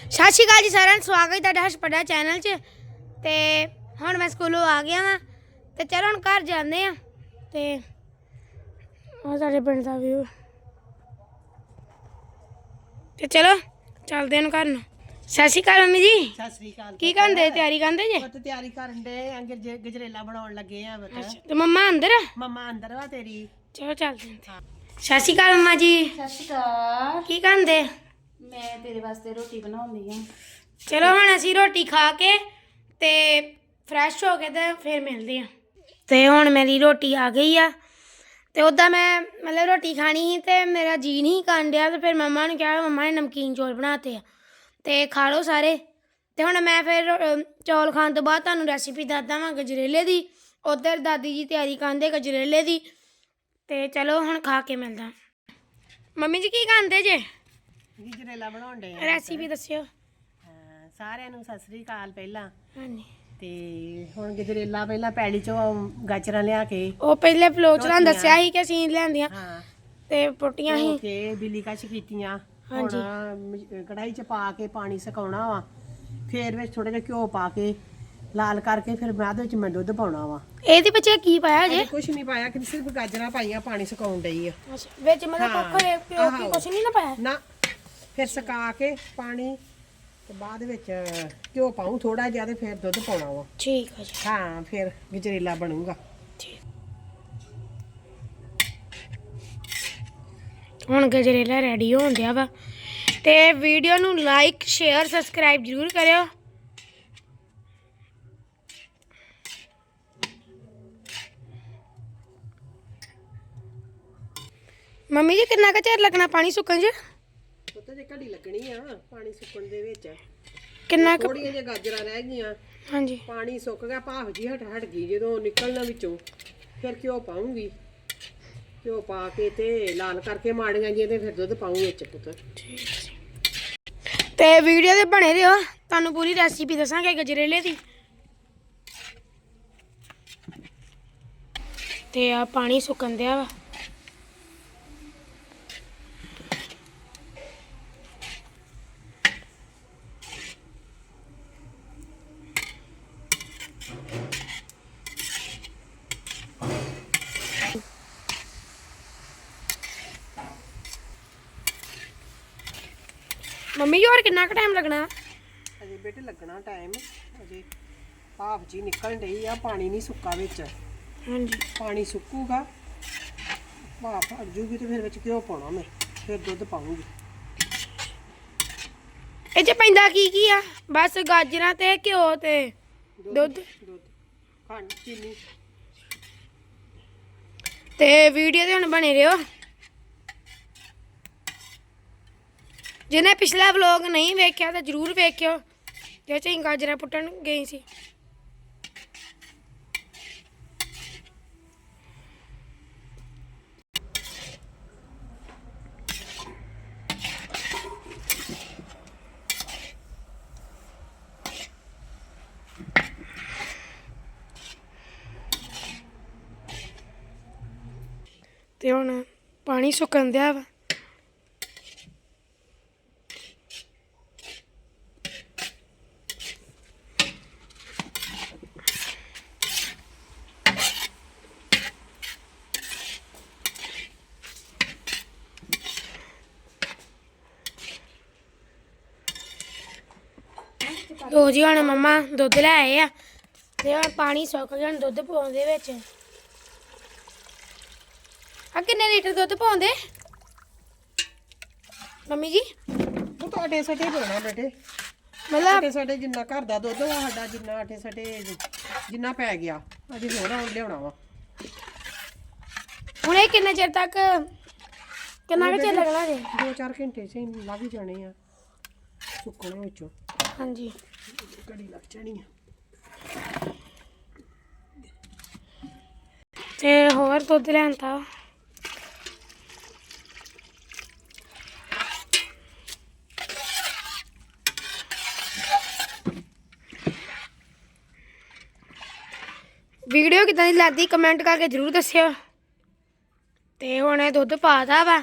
ਸਤਿ ਸ਼੍ਰੀ ਅਕਾਲ ਜੀ ਸਾਰਿਆਂ ਨੂੰ ਸਵਾਗਤ ਹੈ ਤੁਹਾਡਾ ਹਸਪੜਾ ਚੈਨਲ 'ਚ। ਤੇ ਹੁਣ ਮੈਂ ਸਕੂਲੋਂ ਆ ਗਿਆ ਵਾਂ ਤੇ ਚਲੋ ਹੁਣ ਘਰ ਜਾਂਦੇ ਆ ਤੇ ਉਹ ਸਾਡੇ ਪਿੰਡ ਦਾ ਵਿਊ ਤੇ ਚਲੋ ਚੱਲਦੇ ਹਾਂ ਘਰ ਨੂੰ। ਸਤਿ ਸ਼੍ਰੀ ਅਕਾਲ ਮੰਮੀ ਜੀ। ਸਤਿ ਸ੍ਰੀ ਅਕਾਲ ਕੀ ਕਰਦੇ ਤਿਆਰੀ ਕਰਦੇ ਜੇ? ਪੁੱਤ ਤਿਆਰੀ ਕਰਨ ਦੇ ਅੰਗਰ ਗਜਰੇਲਾ ਬਣਾਉਣ ਲੱਗੇ ਆ ਪੁੱਤ। ਤੇ ਮੰਮਾ ਅੰਦਰ? ਆ? ਮਮਾ ਅੰਦਰ ਵਾ ਤੇਰੀ। ਚਲੋ ਚੱਲਦੇ ਹਾਂ ਸਤਿ ਸ਼੍ਰੀ ਅਕਾਲ ਮੰਮਾ ਜੀ। ਸਤਿ ਸ਼੍ਰੀ ਅਕਾਲ। ਕੀ ਕਰਦੇ? ਮੈਂ ਤੇਰੇ ਵਾਸਤੇ ਰੋਟੀ ਬਣਾਉਂਦੀ ਆ। ਚਲੋ ਹੁਣ ਅਸੀਂ ਰੋਟੀ ਖਾ ਕੇ ਤੇ ਫਰੈਸ਼ ਹੋ ਕੇ ਤੇ ਫਿਰ ਮਿਲਦੇ ਆ। ਤੇ ਹੁਣ ਮੇਰੀ ਰੋਟੀ ਆ ਗਈ ਆ। ਤੇ ਉਦਾਂ ਮੈਂ ਮਤਲਬ ਰੋਟੀ ਖਾਣੀ ਸੀ ਤੇ ਮੇਰਾ ਜੀ ਨਹੀਂ ਕਰਨ ਡਿਆ ਤੇ ਫਿਰ ਮੰਮਾ ਨੂੰ ਕਿਹਾ ਮੰਮਾ ਨੇ ਨਮਕੀਨ ਚੌਲ ਬਣਾਤੇ ਆ। ਤੇ ਖਾ ਲਓ ਸਾਰੇ। ਤੇ ਹੁਣ ਮੈਂ ਫਿਰ ਅ, ਚੌਲ ਖਾਣ ਤੋਂ ਬਾਅਦ ਤੁਹਾਨੂੰ ਰੈਸਿਪੀ ਦੱਸ ਵਾਂ ਗਜਰੇਲੇ ਦੀ। ਉਧਰ ਦਾਦੀ ਜੀ ਤਿਆਰੀ ਕਰਦੇ ਗਜਰੇਲੇ ਦੀ। ਤੇ ਚਲੋ ਹੁਣ ਖਾ ਕੇ ਮਿਲਦਾ ਮੰਮੀ ਜੀ ਕੀ ਖਾਂਦੇ ਜੇ? ਗਜਰੇਲਾ ਬਣਾਉਣ ਦੇ ਰੈਸਿਪੀ ਦੱਸਿਓ। ਸਾਰਿਆਂ ਨੂੰ ਸਤਿ ਸ੍ਰੀ ਅਕਾਲ ਪਹਿਲਾਂ। ਹਾਂਜੀ। ਤੇ ਹੁਣ ਗਜਰੇਲਾ ਪਹਿਲਾਂ ਪੈਲੀ ਚੋਂ ਗਾਜਰਾਂ ਲਿਆ ਕੇ ਉਹ ਪਹਿਲੇ ਫਲੋਗ ਚ ਤੁਹਾਨੂੰ ਦੱਸਿਆ ਸੀ ਕਿ ਅਸੀਂ ਲਿਆਂਦੀਆਂ। ਹਾਂ। ਤੇ ਪੁੱਟੀਆਂ ਸੀ ਕੇ ਬਿੱਲੀ ਕਸ਼ ਕੀਤੀਆਂ। ਹੁਣ ਮ- ਕੜਾਈ ਚ ਪਾ ਕੇ ਪਾਣੀ ਸੁਕਾਉਣਾ ਵਾ। ਫੇਰ ਵਿੱਚ ਥੋੜਾ ਜਿਹਾ ਘਿਓ ਪਾ ਕੇ ਲਾਲ ਕਰਕੇ ਫਿਰ ਬਾਅਦ ਵਿੱਚ ਮੈਂ ਦੁੱਧ ਪਾਉਣਾ ਵਾ। ਇਹਦੇ ਵਿੱਚ ਕੀ ਪਾਇਆ ਜੇ ਕੁਝ ਨਹੀਂ ਪਾਇਆ ਕਿ ਸਿਰਫ ਗਾਜਰਾਂ ਪਾਈਆਂ ਪਾਣੀ ਸੁਕਾਉਣ ਡਈ ਆ। ਅੱਛਾ ਵਿੱਚ ਮਤਲਬ ਨਹੀਂ ਨਾ ਪਾਇਆ? ਨਾ। ਫਿਰ ਸੁਕਾ ਕੇ ਪਾਣੀ ਤੇ ਬਾਅਦ ਵਿੱਚ ਘਿਓ ਪਾਉਂ ਥੋੜਾ ਜਿਹਾ ਤੇ ਫਿਰ ਦੁੱਧ ਪਾਉਣਾ ਵਾ। ਠੀਕ ਹੈ ਜੀ। ਹਾਂ ਫਿਰ ਗਜਰੇਲਾ ਬਣੂਗਾ। ਠੀਕ। ਹੁਣ ਗਜਰੇਲਾ ਰੈਡੀ ਹੋਣ ਦਿਆ ਵਾ। ਤੇ ਵੀਡੀਓ ਨੂੰ ਲਾਈਕ ਸ਼ੇਅਰ ਸਬਸਕ੍ਰਾਈਬ ਜ਼ਰੂਰ ਕਰਿਓ। ਮੰਮੀ ਜੀ ਕਿੰਨਾ ਕੁ ਚਿਰ ਲੱਗਣਾ ਪਾਣੀ ਸੁੱਕਣ 'ਚ? ਉੱਤੇ ਜੇ ਘੜੀ ਲੱਗਣੀ ਆ ਪਾਣੀ ਸੁੱਕਣ ਦੇ ਵਿੱਚ। ਕਿੰਨਾ ਕੁ ਥੋੜੀਆਂ ਜਿਹੀਆਂ ਗਾਜਰਾਂ ਰਹਿ ਗਈਆਂ। ਹਾਂਜੀ। ਪਾਣੀ ਸੁੱਕ ਗਿਆ ਭਾਫ ਜੀ ਹਟ ਹਟ ਗਈ ਜਦੋਂ ਨਿਕਲਣਾ ਵਿੱਚੋਂ ਫਿਰ ਘਿਓ ਪਾਉਂਗੀ ਘਿਓ ਪਾ ਕੇ ਤੇ ਲਾਲ ਕਰਕੇ ਮਾੜੀਆਂ ਜੀਆਂ ਤੇ ਫਿਰ ਦੁੱਧ ਪਾਉਂ ਵਿੱਚ ਪੁੱਤ। ਤੇ ਵੀਡੀਓ ਦੇ ਬਣੇ ਰਹੋ ਤੁਹਾਨੂੰ ਪੂਰੀ ਰੈਸਿਪੀ ਦੱਸਾਂਗੇ ਗਜਰੇਲੇ ਦੀ। ਤੇ ਆ ਪਾਣੀ ਸੁੱਕਣ ਦਿਆ ਵਾ। ਮੰਮੀ ਜੀ ਹੋਰ ਕਿੰਨਾ ਕੁ ਟਾਈਮ ਲੱਗਣਾ? ਅਜੇ ਬੇਟੇ ਲੱਗਣਾ ਟਾਈਮ ਅਜੇ ਭਾਫ ਜੀ ਨਿਕਲਣ ਡਈ ਆ ਪਾਣੀ ਨਹੀਂ ਸੁੱਕਾ ਵਿੱਚ। ਹਾਂਜੀ। ਪਾਣੀ ਸੁੱਕੂਗਾ। ਭਾਫ ਅੜ ਜੂਗੀ ਤੇ ਫਿਰ ਵਿੱਚ ਘਿਓ ਪਾਉਣਾ ਮੈਂ ਫਿਰ ਦੁੱਧ ਪਾਉਂਗੀ ਇਹ ਚ ਪੈਂਦਾ ਕੀ ਕੀ ਆ? ਬਸ ਗਾਜਰਾਂ ਤੇ ਘਿਓ ਤੇ ਦੁੱਧ ਦੁੱਧ। ਖੰਡ ਚੀਨੀ। ਤੇ ਵੀਡੀਓ ਤੇ ਹੁਣ ਬਣੇ ਰਹੋ। ਜਿਹਨੇ ਪਿਛਲਾ ਵਲੌਗ ਨਹੀਂ ਵੇਖਿਆ ਤਾਂ ਜਰੂਰ ਵੇਖਿਓ। ਜੇ ਚਹੀਂ ਗਾਜਰਾਂ ਪੁੱਟਣ ਗਈ ਸੀ। ਤੇ ਹੁਣ ਪਾਣੀ ਸੁੱਕਣ ਦਿਆ ਵਾ। ਲੋ ਜੀ ਹੁਣ ਮੰਮਾ ਦੁੱਧ ਲੈ ਆਏ ਆ। ਤੇ ਹੁਣ ਪਾਣੀ ਸੁੱਕ ਗਿਆ ਹੁਣ ਦੁੱਧ ਪਾਉਂਦੇ ਵਿੱਚ। ਆ ਕਿੰਨੇ ਲੀਟਰ ਦੁੱਧ ਪਾਉਂਦੇ ਮੰਮੀ ਜੀ? ਉਹ ਤਾਂ ਆਟੇ ਸਟੇ ਪਾਉਣਾ ਬੇਟੇ। ਮਤਲਬ ਆਟੇ ਸਟੇ ਜਿੰਨਾ ਘਰ ਦਾ ਦੁੱਧ ਵਾ ਸਾਡਾ ਜਿੰਨਾ ਆਟੇ ਸਟੇ ਜਿੰਨਾ ਪੈ ਗਿਆ ਅਜੇ ਹੋਰ ਆਉਣ ਲਿਆਉਣਾ ਵਾ। ਹੁਣ ਇਹ ਕਿੰਨੇ ਚਿਰ ਤੱਕ ਕਿੰਨਾ ਕੁ ਚਿਰ ਲੱਗਣਾ ਜੇ? 2-4 ਘੰਟੇ ਚ ਹੀ ਲੱਗ ਹੀ ਜਾਣੇ ਆ। ਸੁੱਕਣਾ ਵਿੱਚੋਂ। ਹਾਂਜੀ। ਘੜੀ ਲੱਗ ਜਾਣੀ ਆ। ਤੇ ਹੋਰ ਦੁੱਧ ਲੈਣ ਵੀਡੀਓ ਕਿਦਾਂ ਦੀ ਲੱਗਦੀ? ਕਮੈਂਟ ਕਰਕੇ ਜਰੂਰ ਦੱਸਿਓ। ਤੇ ਹੁਣ ਇਹ ਦੁੱਧ ਪਾਦਾ ਵਾ।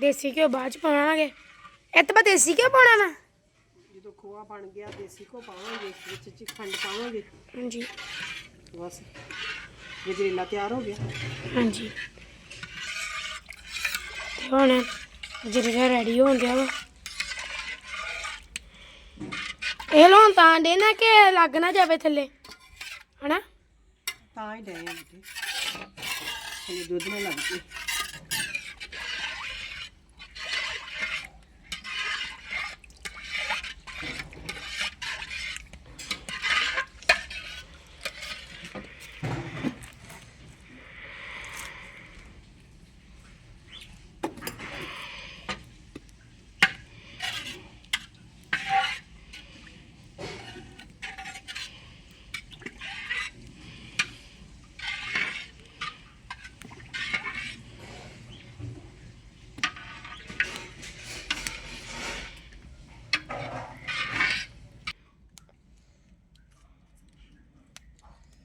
ਦੇਸੀ ਘਿਓ ਬਾਅਦ ਚ ਪਾਵਾਂਗੇ। ਇਹ ਤਾਂ ਦੇਸੀ ਘਿਓ ਪਾਉਣਾ ਵਾ। ਖੋਆ ਬਣ ਗਿਆ ਦੇਸੀ ਕੋ ਪਾਵਾਂਗੇ ਵਿੱਚ ਚ ਖੰਡ ਪਾਵਾਂਗੇ। ਹਾਂਜੀ। ਬਸ ਗਜਰੇਲਾ ਤਿਆਰ ਹੋ ਗਿਆ। ਹਾਂਜੀ। ਤੇ ਹੁਣ ਜਿਹੜਾ ਰੈਡੀ ਹੋ ਗਿਆ ਵਾ। ਇਹ ਲੋਂ ਤਾਂ ਦੇ ਨਾ ਕਿ ਲੱਗ ਨਾ ਜਾਵੇ ਥੱਲੇ ਹਨਾ? ਤਾਂ ਹੀ ਬੇਟੇ ਹਲੇ ਦੁੱਧ ਨਾਲ ਲੱਗ ਗਈ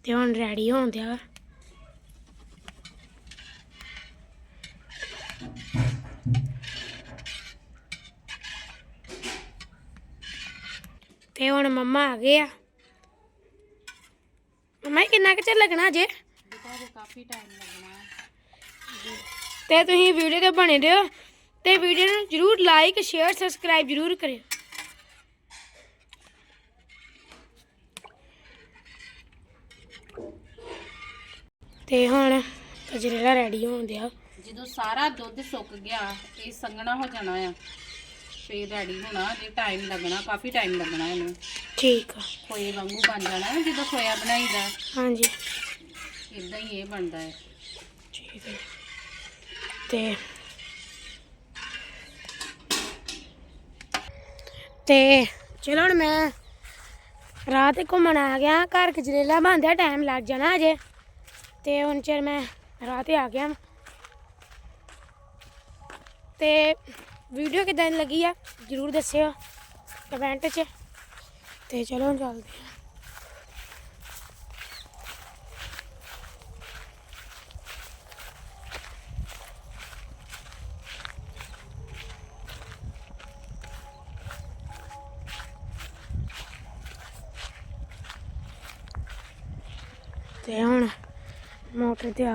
ਤੇ ਹੁਣ ਰੈਡੀ ਹੋਣ ਦਿਆ ਤੇ ਹੁਣ ਮੰਮਾ ਆ ਗਏ ਆ। ਮੰਮਾ ਇਹ ਕਿੰਨਾ ਕੁ ਚਿਰ ਲੱਗਣਾ ਜੇ? ਬੇਟਾ ਜੇ ਕਾਫੀ ਟਾਈਮ ਲੱਗਣਾ ਤੇ ਤੁਸੀਂ ਵੀਡੀਓ ਤੇ ਬਣੇ ਰਹੋ ਤੇ ਵੀਡੀਓ ਨੂੰ ਜਰੂਰ ਲਾਈਕ ਸ਼ੇਅਰ ਸਬਸਕ੍ਰਾਈਬ ਜਰੂਰ ਕਰਿਓ। ਤੇ ਹੁਣ ਗਜਰੇਲਾ ਰੈਡੀ ਹੋਣ ਦਿਆ ਜਦੋਂ ਸਾਰਾ ਦੁੱਧ ਸੁੱਕ ਗਿਆ ਇਹ ਸੰਘਣਾ ਹੋ ਜਾਣਾ ਆ। ਫੇਰ ਰੈਡੀ ਹੋਣਾ ਜੇ ਟਾਈਮ ਲੱਗਣਾ ਕਾਫੀ ਟਾਈਮ ਲੱਗਣਾ ਇਹਨੂੰ। ਠੀਕ ਆ। ਖੋਏ ਵਾਂਗੂ ਬਣ ਜਾਣਾ ਜਦੋਂ ਖੋਇਆ ਬਣਾਈਦਾ। ਹਾਂਜੀ। ਇਦਾਂ ਹੀ ਇਹ ਬਣਦਾ ਹੈ। ਠੀਕ ਹੈ ਤੇ ਤੇ ਚਲੋ ਹੁਣ ਮੈਂ ਰਾਤ ਘੁੰਮਣ ਆ ਗਿਆ ਘਰ ਗਜਰੇਲਾ ਬਣਦਿਆ ਟਾਈਮ ਲੱਗ ਜਾਣਾ ਅਜੇ ਤੇ ਹੁਣ ਚਿਰ ਮੈਂ ਰਾਹ 'ਤੇ ਆ ਗਿਆ ਵਾਂ। ਤੇ ਵੀਡੀਓ ਕਿਦਾਂ ਦੀ ਲੱਗੀ ਆ, ਜਰੂਰ ਦੱਸਿਓ ਕਮੈਂਟ 'ਚ ਤੇ ਚਲੋ ਚੱਲਦੇ ਆ ਤੇ ਹੁਣ ਮੋਟਰ ਤੇ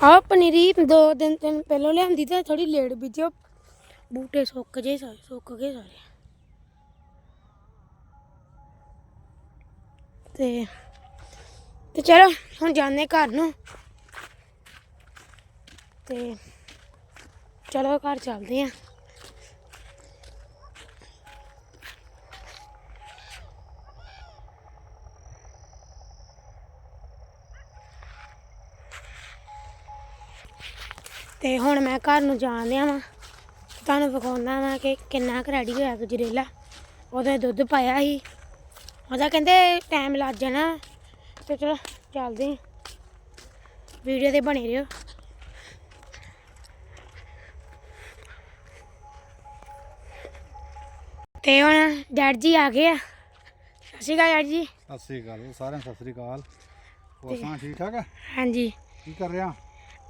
ਆ ਪਨੀਰੀ ਦੋ ਦਿਨ ਤਿੰਨ ਪਹਿਲਾਂ ਲਿਆਂਦੀ ਤੇ ਥੋੜੀ ਲੇਟ ਬੀਜੋ। ਬੂਟੇ ਸੁੱਕ ਜੇ ਸਾਰੇ, ਸੁੱਕ ਗਏ ਸਾਰੇ। ਤੇ ਤੇ ਚਲੋ, ਹੁਣ ਜਾਂਦੇ ਘਰ ਨੂੰ। ਤੇ ਚਲੋ, ਘਰ ਚੱਲਦੇ ਆਂ। ਤੇ ਹੁਣ ਮੈਂ ਘਰ ਨੂੰ ਜਾਣ ਲਿਆ ਵਾਂ। ਤੁਹਾਨੂੰ ਵਿਖਾਉਂਦਾ ਵਾਂ ਕਿ ਕਿੰਨਾ ਕੁ ਰੈਡੀ ਹੋਇਆ ਗਜਰੇਲਾ। ਉਹਦੇ ਦੁੱਧ ਪਾਇਆ ਸੀ। ਉਹਦਾ ਕਹਿੰਦੇ ਟਾਈਮ ਲੱਗ ਜਾਣਾ। ਤੇ ਚਲੋ ਚੱਲਦੇ ਵੀਡੀਓ ਤੇ ਬਣੇ ਰਹੋ। ਤੇ ਹੁਣ ਡੈਡ ਜੀ ਆ ਗਏ ਆ। ਸਤਿ ਸ਼੍ਰੀ ਅਕਾਲ ਡੈਡ ਜੀ। ਸਤਿ ਸ੍ਰੀ ਅਕਾਲ ਸਾਰਿਆਂ ਨੂੰ ਸਤਿ ਸ੍ਰੀ ਅਕਾਲ। ਹੋਰ ਸੁਣਾ ਠੀਕ ਠਾਕ ਆ? ਹਾਂਜੀ। ਕੀ ਕਰ ਰਿਹਾ?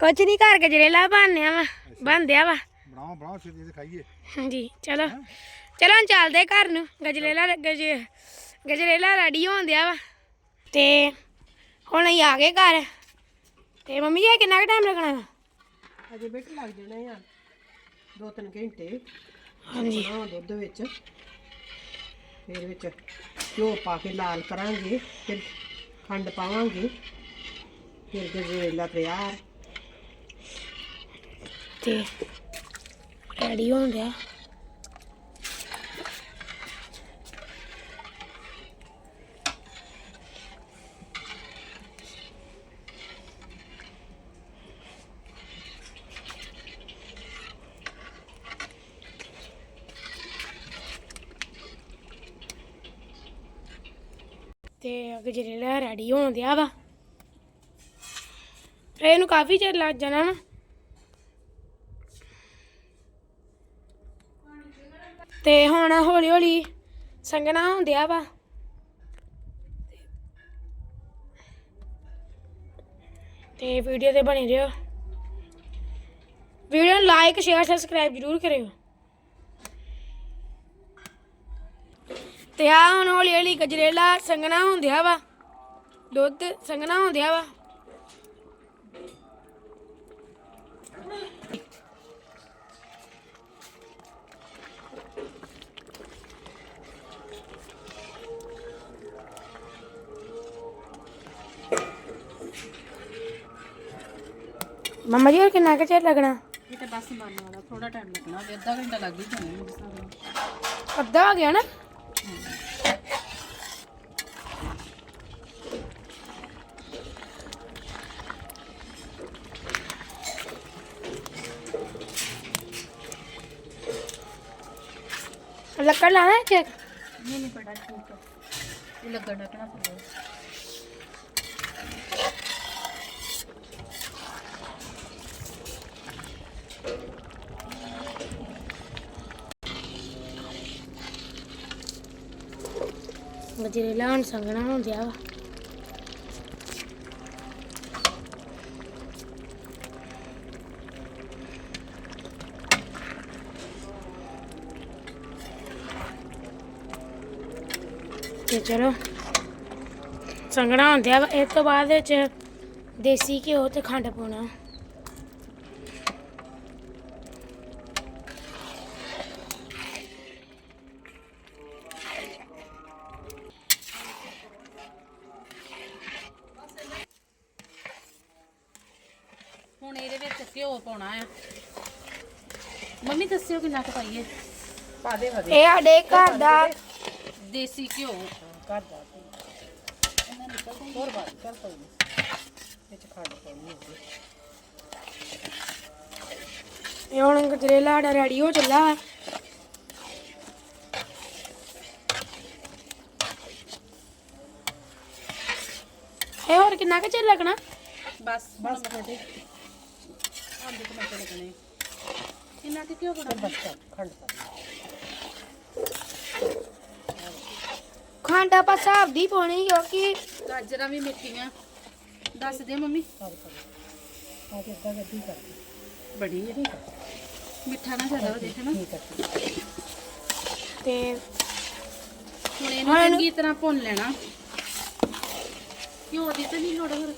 ਕੁਝ ਨਹੀਂ ਘਰ ਗਜਰੇਲਾ ਬਣਿਆ ਵਾ ਬਣਦਿਆ ਵਾ। ਬਣਾਓ ਬਣਾਓ ਛੇਤੀ ਤੇ ਖਾਈਏ। ਹਾਂਜੀ ਚਲੋ। ਚਲੋ ਹੁਣ ਚੱਲਦੇ ਘਰ ਨੂੰ ਗਜਰੇਲਾ ਗਜ ਗਜਰੇਲਾ ਰੈਡੀ ਹੋਣ ਦਿਆ ਵਾ। ਤੇ ਹੁਣ ਅਸੀਂ ਆ ਗਏ ਘਰ। ਤੇ ਮੰਮੀ ਜੀ ਇਹ ਕਿੰਨਾ ਕੁ ਟਾਈਮ ਲੱਗਣਾ ਵਾ? ਅਜੇ ਬੇਟੇ ਲੱਗ ਜਾਣੇ ਆ ਦੋ ਤਿੰਨ ਘੰਟੇ। ਹਾਂਜੀ। ਬਣਾਓ ਦੁੱਧ ਵਿੱਚ। ਫਿਰ ਵਿੱਚ ਘਿਓ ਪਾ ਕੇ ਲਾਲ ਕਰਾਂਗੇ ਫਿਰ ਖੰਡ ਪਾਵਾਂਗੇ ਫਿਰ ਗਜਰੇਲਾ ਤਿਆਰ। ਤੇ ਰੈਡੀ ਹੋਣ ਦਿਆ ਤੇ ਗਜਰੇਲਾ ਰੈਡੀ ਹੋਣ ਦਿਆ ਵਾ। ਇਹਨੂੰ ਕਾਫੀ ਚਿਰ ਲੱਗ ਜਾਣਾ ਵਾ। ਤੇ ਹੁਣ ਹੌਲੀ ਹੌਲੀ ਸੰਗਣਾ ਹੁੰਦਿਆ ਵਾ। ਤੇ ਵੀਡੀਓ ਤੇ ਬਣੇ ਰਹੋ। ਵੀਡੀਓ ਨੂੰ ਲਾਈਕ ਸ਼ੇਅਰ ਸਬਸਕ੍ਰਾਈਬ ਜ਼ਰੂਰ ਕਰਿਓ। ਤੇ ਆ ਹੁਣ ਹੌਲੀ ਹੌਲੀ ਗਜਰੇਲਾ ਸੰਗਣਾ ਹੁੰਦਿਆ ਵਾ। ਦੁੱਧ ਸੰਗਣਾ ਹੁੰਦਿਆ ਵਾ। ਮੰਮਾ ਜੀ ਹੋਰ ਕਿੰਨਾ ਕੁ ਚਿਰ ਲੱਗਣਾ ਇਹ ਤੇ ਬਸ ਬਣਨ ਵਾਲਾ ਥੋੜਾ ਟਾਈਮ ਲੱਗਣਾ ਵੀ ਅੱਧਾ ਘੰਟਾ ਲੱਗ ਹੀ ਜਾਣਾ ਮੇਰੇ ਹਿਸਾਬ ਨਾਲ ਅੱਧਾ ਹੋ ਗਿਆ ਨਾ ਲੱਕੜ ਲਾਣਾ ਹੈ ਕਿ ਨਹੀਂ ਨਹੀਂ ਬੜਾ ਠੀਕ ਹੈ ਇਹ ਲੱਗਾ ਡਕਣਾ ਪਊਗਾ ਗਜਰੇਲਾ ਹੁਣ ਸੰਗਣਾ ਹੁੰਦਿਆ ਵਾ। ਤੇ ਚਲੋ ਸੰਗਣਾ ਹੁੰਦਿਆ ਵਾ। ਇਸ ਤੋਂ ਬਾਅਦ ਵਿੱਚ ਦੇਸੀ ਘਿਓ ਤੇ ਖੰਡ ਪਾਉਣਾ। ਦੱਸਿਓ ਕਿੰਨਾ ਕੁ ਪਾਈਏ ਪਾ ਦੇ ਵਧੇ ਇਹ ਸਾਡੇ ਘਰ ਦਾ ਦੇਸੀ ਘਿਓ। ਕਰ ਦਾ ਹੋਰ ਬਾਤ ਚੱਲ ਕੋਈ ਨਹੀਂ। ਵਿੱਚ ਖੰਡ ਪਾਉਣੀ ਹੋਵੇ ਇਹ ਹੁਣ ਗਜਰੇਲਾ ਸਾਡਾ ਰੈਡੀ ਹੋ ਚੱਲਾ। ਹੈ ਇਹ ਹੋਰ ਕਿੰਨਾ ਕੁ ਚਿਰ ਲੱਗਣਾ? ਬਸ। ਬਸ ਬੜੇ ਆਂਦੇ ਕੁ ਲੱਗਣੇ ਕਿੰਨਾ ਕੁ ਘਿਓ ਪਾਉਣਾ ਬਸ ਖੰਡ ਪਾ ਖੰਡ ਆਪਾਂ ਹਿਸਾਬ ਦੀ ਪਾਉਣੀ ਕਿਉਂਕਿ ਗਾਜਰਾਂ ਵੀ ਮਿੱਠੀਆਂ। ਦੱਸ ਦੇ ਮੰਮੀ। ਆ ਕੇ ਇਦਾਂ ਗੱਡੀ ਕਰ ਬੜੀ ਹੈ ਮਿੱਠਾ ਨਾ ਜ਼ਿਆਦਾ ਹੋ ਜਾਏ ਹਨਾ? ਤੇ ਹੁਣ ਇਹਨੂੰ ਚੰਗੀ ਤਰ੍ਹਾਂ ਭੁੰਨ ਲੈਣਾ। ਘਿਓ ਦੀ ਤਾਂ ਨਹੀਂ ਲੋੜ ਹੋਰ।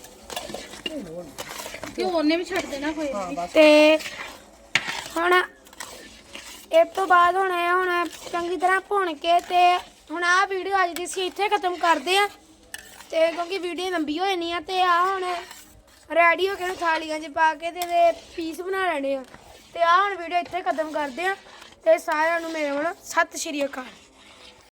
ਘਿਓ ਉਹਨੇ ਵੀ ਛੱਡ ਦੇਣਾ ਕੋਈ ਤੇ ਹੁਣ ਇਸ ਤੋਂ ਬਾਅਦ ਹੁਣ ਇਹ ਹੁਣ ਚੰਗੀ ਤਰ੍ਹਾਂ ਭੁੰਨ ਕੇ ਤੇ ਹੁਣ ਆਹ ਵੀਡੀਓ ਅੱਜ ਦੀ ਅਸੀਂ ਇੱਥੇ ਖਤਮ ਕਰਦੇ ਆ ਤੇ ਕਿਉਂਕਿ ਵੀਡੀਓ ਲੰਬੀ ਹੋ ਜਾਣੀ ਆ ਤੇ ਆ ਹੁਣ ਰੈਡੀ ਹੋ ਕੇ ਨੂੰ ਥਾਲੀਆਂ 'ਚ ਪਾ ਕੇ ਤੇ ਇਹਦੇ ਪੀਸ ਬਣਾ ਲੈਣੇ ਆ। ਤੇ ਆ ਹੁਣ ਵੀਡੀਓ ਇੱਥੇ ਖਤਮ ਕਰਦੇ ਆ ਤੇ ਸਾਰਿਆਂ ਨੂੰ ਮੇਰੇ ਵੱਲੋਂ ਸਤਿ ਸ਼੍ਰੀ ਅਕਾਲ।